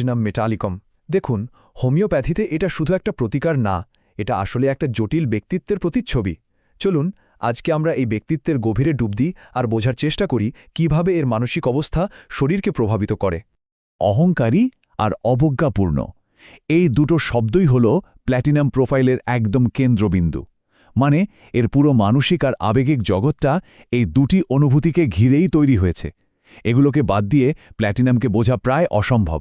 Platinum মেটালিকম। দেখুন, হোমিওপ্যাথিতে এটা শুধু একটা প্রতিকার না, এটা আসলে একটা জটিল ব্যক্তিত্বের প্রতিচ্ছবি। চলুন, আজকে আমরা এই ব্যক্তিত্বের গভীরে ডুব দিই আর বোঝার চেষ্টা করি কীভাবে এর মানসিক অবস্থা শরীরকে প্রভাবিত করে। অহংকারী আর অবজ্ঞাপূর্ণ। এই দুটো শব্দই হল প্ল্যাটিনাম প্রোফাইলের একদম কেন্দ্রবিন্দু। মানে এর পুরো মানসিক আর আবেগিক জগৎটা এই দুটি অনুভূতিকে ঘিরেই তৈরি হয়েছে। এগুলোকে বাদ দিয়ে প্ল্যাটিনামকে বোঝা প্রায় অসম্ভব।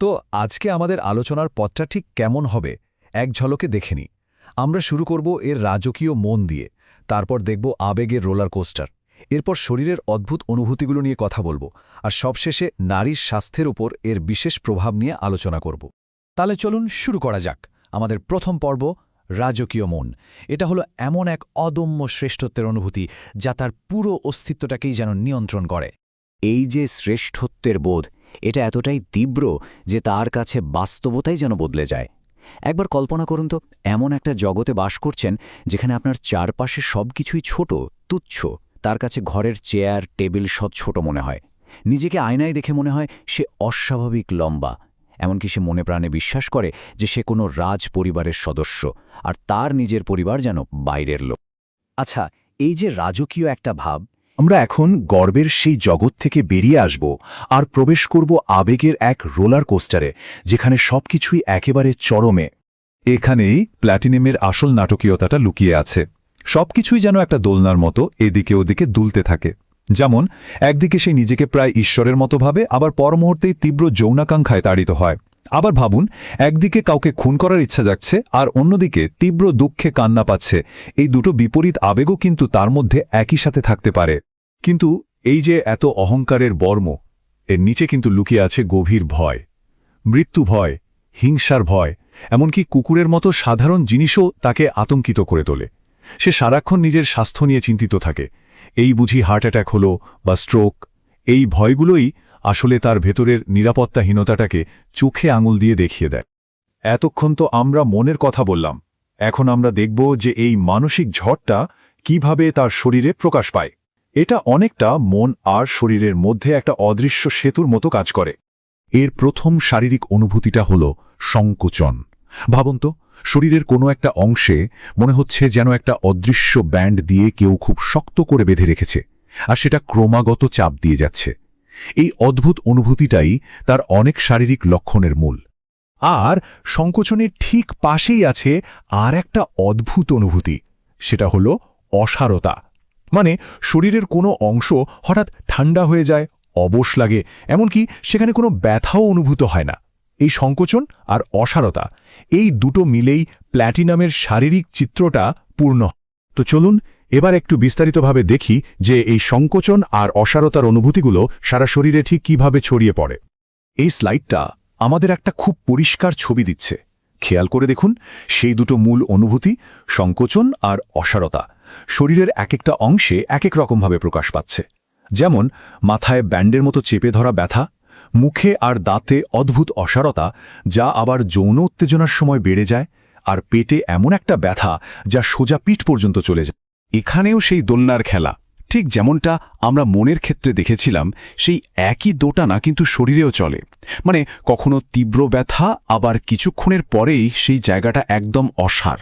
তো আজকে আমাদের আলোচনার পথটা ঠিক কেমন হবে এক ঝলকে দেখে নিই। আমরা শুরু করব এর রাজকীয় মন দিয়ে, তারপর দেখব আবেগের রোলার কোস্টার। এরপর শরীরের অদ্ভুত অনুভূতিগুলো নিয়ে কথা বলব, আর সবশেষে নারীর স্বাস্থ্যের উপর এর বিশেষ প্রভাব নিয়ে আলোচনা করব। তাহলে চলুন শুরু করা যাক আমাদের প্রথম পর্ব, রাজকীয় মন। এটা হলো এমন এক অদম্য শ্রেষ্ঠত্বের অনুভূতি যা তার পুরো অস্তিত্বটাকেই যেন নিয়ন্ত্রণ করে। এই যে শ্রেষ্ঠত্বের বোধ এটা এতটাই তীব্র যে তার কাছে বাস্তবতাই যেন বদলে যায়। একবার কল্পনা করুন তো, এমন একটা জগতে বাস করছেন যেখানে আপনার চারপাশে সব কিছুই ছোট, তুচ্ছ। তার কাছে ঘরের চেয়ার, টেবিল সব ছোট মনে হয়। নিজেকে আয়নায় দেখে মনে হয় সে অস্বাভাবিক লম্বা। এমনকি সে মনে প্রাণে বিশ্বাস করে যে সে কোনো রাজ পরিবারের সদস্য, আর তার নিজের পরিবার যেন বাইরের লোক। আচ্ছা এই যে রাজকীয় একটা ভাব আমরা এখন গর্বের সেই জগৎ থেকে বেরিয়ে আসব আর প্রবেশ করব আবেগের এক রোলার কোস্টারে, যেখানে সবকিছুই একেবারে চরমে। এখানেই প্ল্যাটিনামের আসল নাটকীয়তাটা লুকিয়ে আছে। সবকিছুই যেন একটা দোলনার মতো এদিকে ওদিকে দুলতে থাকে। যেমন, একদিকে সে নিজেকে প্রায় ঈশ্বরের মতো ভাবে, আবার পর মুহূর্তেই তীব্র যৌনাকাঙ্ক্ষায় তাড়িত হয়। আবার ভাবুন, একদিকে কাউকে খুন করার ইচ্ছা যাচ্ছে আর অন্যদিকে তীব্র দুঃখে কান্না পাচ্ছে। এই দুটো বিপরীত আবেগও কিন্তু তার মধ্যে একই সাথে থাকতে পারে। কিন্তু এই যে এত অহংকারের বর্ম, এর নিচে কিন্তু লুকিয়ে আছে গভীর ভয়, মৃত্যু ভয়, হিংসার ভয়, এমনকি কুকুরের মতো সাধারণ জিনিসও তাকে আতঙ্কিত করে তোলে। সে সারাক্ষণ নিজের স্বাস্থ্য নিয়ে চিন্তিত থাকে। এই বুঝি হার্ট অ্যাটাক হলো বা স্ট্রোক, এই ভয়গুলোই আসলে তার ভেতরের নিরাপত্তাহীনতাটাকে চোখে আঙুল দিয়ে দেখিয়ে দেয়। এতক্ষণ তো আমরা মনের কথা বললাম। এখন আমরা দেখব যে এই মানসিক ঝড়টা কীভাবে তার শরীরে প্রকাশ পায়। এটা অনেকটা মন আর শরীরের মধ্যে একটা অদৃশ্য সেতুর মতো কাজ করে। এর প্রথম শারীরিক অনুভূতিটা হল সংকোচন। ভাবুন তো, শরীরের কোনো একটা অংশে মনে হচ্ছে যেন একটা অদৃশ্য ব্যান্ড দিয়ে কেউ খুব শক্ত করে বেঁধে রেখেছে, আর সেটা ক্রমাগত চাপ দিয়ে যাচ্ছে। এই অদ্ভুত অনুভূতিটাই তার অনেক শারীরিক লক্ষণের মূল। আর সংকোচনের ঠিক পাশেই আছে আর একটা অদ্ভুত অনুভূতি, সেটা হল অসারতা। মানে শরীরের কোনো অংশ হঠাৎ ঠান্ডা হয়ে যায়, অবশ লাগে, এমনকি সেখানে কোনো ব্যথাও অনুভূত হয় না। এই সংকোচন আর অসারতা, এই দুটো মিলেই প্ল্যাটিনামের শারীরিক চিত্রটা পূর্ণ তো চলুন এবার একটু বিস্তারিতভাবে দেখি যে এই সংকোচন আর অসারতার অনুভূতিগুলো সারা শরীরে ঠিক কীভাবে ছড়িয়ে পড়ে। এই স্লাইডটা আমাদের একটা খুব পরিষ্কার ছবি দিচ্ছে। খেয়াল করে দেখুন, সেই দুটো মূল অনুভূতি, সংকোচন আর অসারতা। শরীরের এক একটা অংশে এক এক রকমভাবে প্রকাশ পাচ্ছে। যেমন, মাথায় ব্যান্ডের মতো চেপে ধরা ব্যথা, মুখে আর দাঁতে অদ্ভুত অসারতা, যা আবার যৌন উত্তেজনার সময় বেড়ে যায়, আর পেটে এমন একটা ব্যথা যা সোজা পিঠ পর্যন্ত চলে যায়। এখানেও সেই দোলনার খেলা। ঠিক যেমনটা আমরা মনের ক্ষেত্রে দেখেছিলাম, সেই একই দোটানা কিন্তু শরীরেও চলে। মানে কখনো তীব্র ব্যথা, আবার কিছুক্ষণের পরেই সেই জায়গাটা একদম অসার।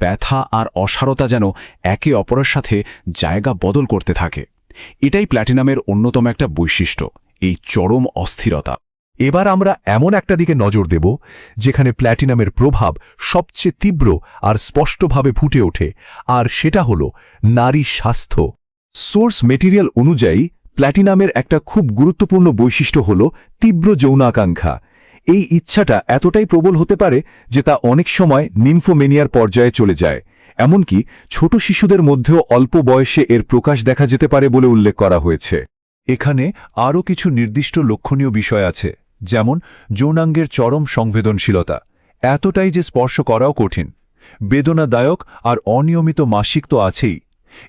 ব্যথা আর অসারতা যেন একে অপরের সাথে জায়গা বদল করতে থাকে। এটাই প্ল্যাটিনামের অন্যতম একটা বৈশিষ্ট্য, এই চরম অস্থিরতা। এবার আমরা এমন একটা দিকে নজর দেব, যেখানে প্ল্যাটিনামের প্রভাব সবচেয়ে তীব্র আর স্পষ্টভাবে ফুটে ওঠে, আর সেটা হল নারী স্বাস্থ্য। সোর্স মেটেরিয়াল অনুযায়ী, প্ল্যাটিনামের একটা খুব গুরুত্বপূর্ণ বৈশিষ্ট্য হল তীব্র যৌনাকাঙ্ক্ষা। এই ইচ্ছাটা এতটাই প্রবল হতে পারে যে তা অনেক সময় নিমফোমেনিয়ার পর্যায়ে চলে যায়। এমনকি ছোট শিশুদের মধ্যেও অল্প বয়সে এর প্রকাশ দেখা যেতে পারে বলে উল্লেখ করা হয়েছে। এখানে আরও কিছু নির্দিষ্ট লক্ষণীয় বিষয় আছে, যেমন যৌনাঙ্গের চরম সংবেদনশীলতা। এতটাই যে স্পর্শ করাও কঠিন। বেদনাদায়ক আর অনিয়মিত মাসিক তো আছেই।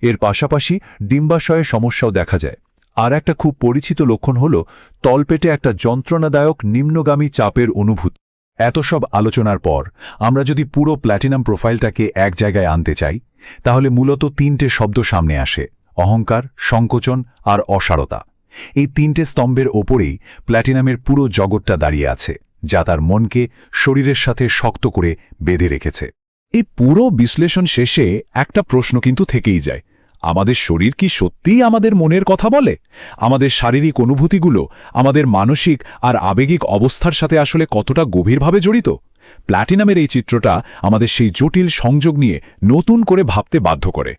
এর পাশাপাশি ডিম্বাশয়ে সমস্যাও দেখা যায়। আর একটা খুব পরিচিত লক্ষণ হল, তলপেটে একটা যন্ত্রণাদায়ক নিম্নগামী চাপের অনুভূতি। এত সব আলোচনার পর, আমরা যদি পুরো প্ল্যাটিনাম প্রোফাইলটাকে এক জায়গায় আনতে চাই, তাহলে মূলত তিনটে শব্দ সামনে আসে, অহংকার, সংকোচন আর অসারতা। এই তিনটে স্তম্ভের ওপরেই প্ল্যাটিনামের পুরো জগৎটা দাঁড়িয়ে আছে, যা তার মনকে শরীরের সাথে শক্ত করে বেঁধে রেখেছে। এই পুরো বিশ্লেষণ শেষে একটা প্রশ্ন কিন্তু থেকেই যায় আমাদের শরীর কি সত্যিই আমাদের মনের কথা বলে? আমাদের শারীরিক অনুভূতিগুলো, আমাদের মানসিক আর আবেগিক অবস্থার সাথে আসলে কতটা গভীরভাবে জড়িত? প্ল্যাটিনামের এই চিত্রটা আমাদের সেই জটিল সংযোগ নিয়ে নতুন করে ভাবতে বাধ্য করে।